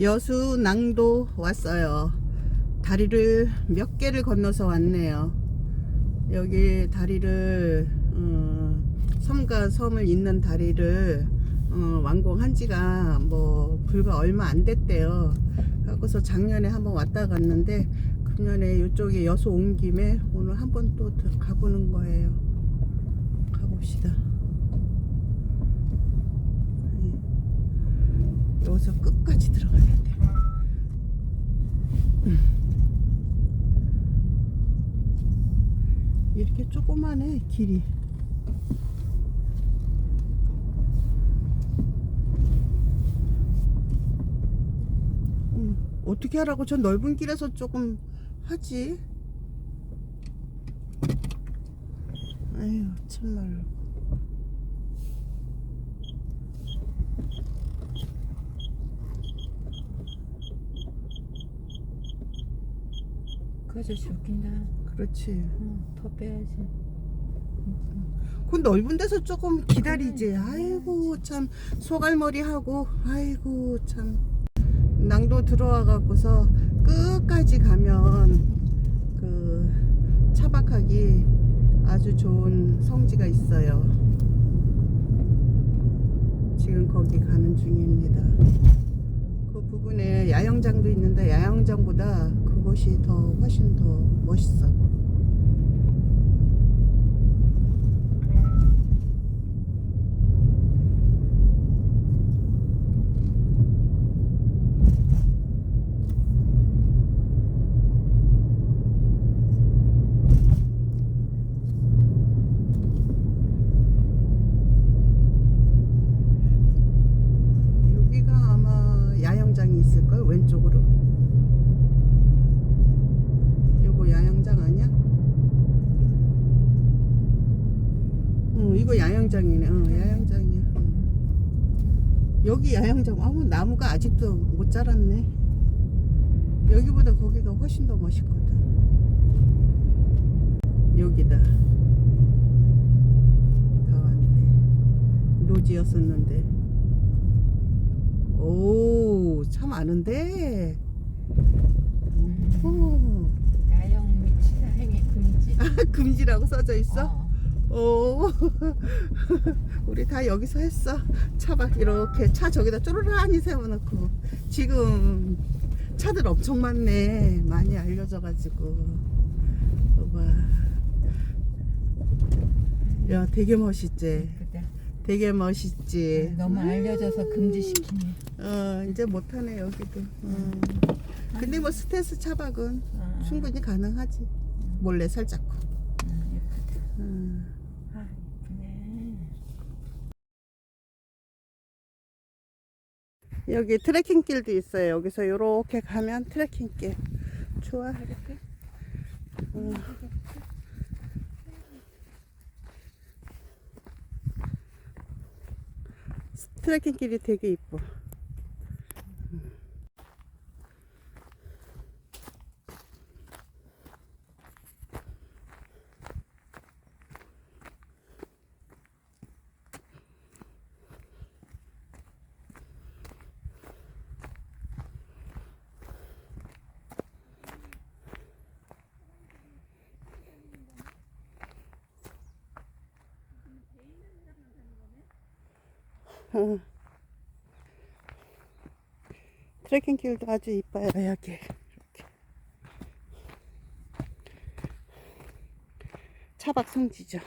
여수 낭도 왔어요. 다리를 몇 개를 건너서 왔네요. 여기 다리를 어, 섬과 섬을 잇는 다리를 어, 완공한 지가 뭐 불과 얼마 안 됐대요. 그래서 작년에 한번 왔다 갔는데 금년에 이쪽에 여수 온 김에 오늘 한번 또 가보는 거예요. 가봅시다. 여기서 끝까지 들어가야 돼. 이렇게 조그만해 길이. 음, 어떻게 하라고 저 넓은 길에서 조금 하지? 아유 참말로. 그 아저씨 웃긴다. 그렇지. 응, 더 빼야지. 그 넓은 데서 조금 기다리지. 아이고 참 소갈머리 하고 아이고 참 낭도 들어와 갖고서 끝까지 가면 그 차박하기 아주 좋은 성지가 있어요. 지금 거기 가는 중입니다. 그 부근에 야영장도 있는데 야영장보다 그곳이 더 훨씬 더 멋있어. 여기가 아마 야영장이 있을걸 왼쪽으로 요거 야영장 아니야? 어 이거 야영장이네 어 야영장이야 어. 여기 야영장 아무 나무가 아직도 못 자랐네 여기보다 거기가 훨씬 더 멋있거든 여기다 다 왔네 노지였었는데 오, 참 아는데. 오, 야영 및 시사행위 금지. 아, 금지라고 써져 있어? 어. 오, 우리 다 여기서 했어. 차박 이렇게 차 저기다 쪼르르하니 세워놓고 지금 차들 엄청 많네. 많이 알려져가지고. 봐. 야, 되게 멋있지. 되게 멋있지. 너무 알려져서 금지시키네. 어, 이제 못하네 여기도. 어. 근데 뭐 스트레스 차박은 어. 충분히 가능하지. 몰래 살짝. 응, 예쁘다. 음. 아, 이쁘네. 여기 트레킹 길도 있어요. 여기서 이렇게 가면 트레킹 길. 좋아. 음. 트레킹 길이 되게 이뻐. 어. 트레킹 길도 아주 이뻐요. 여기 이렇게. 차박 성지죠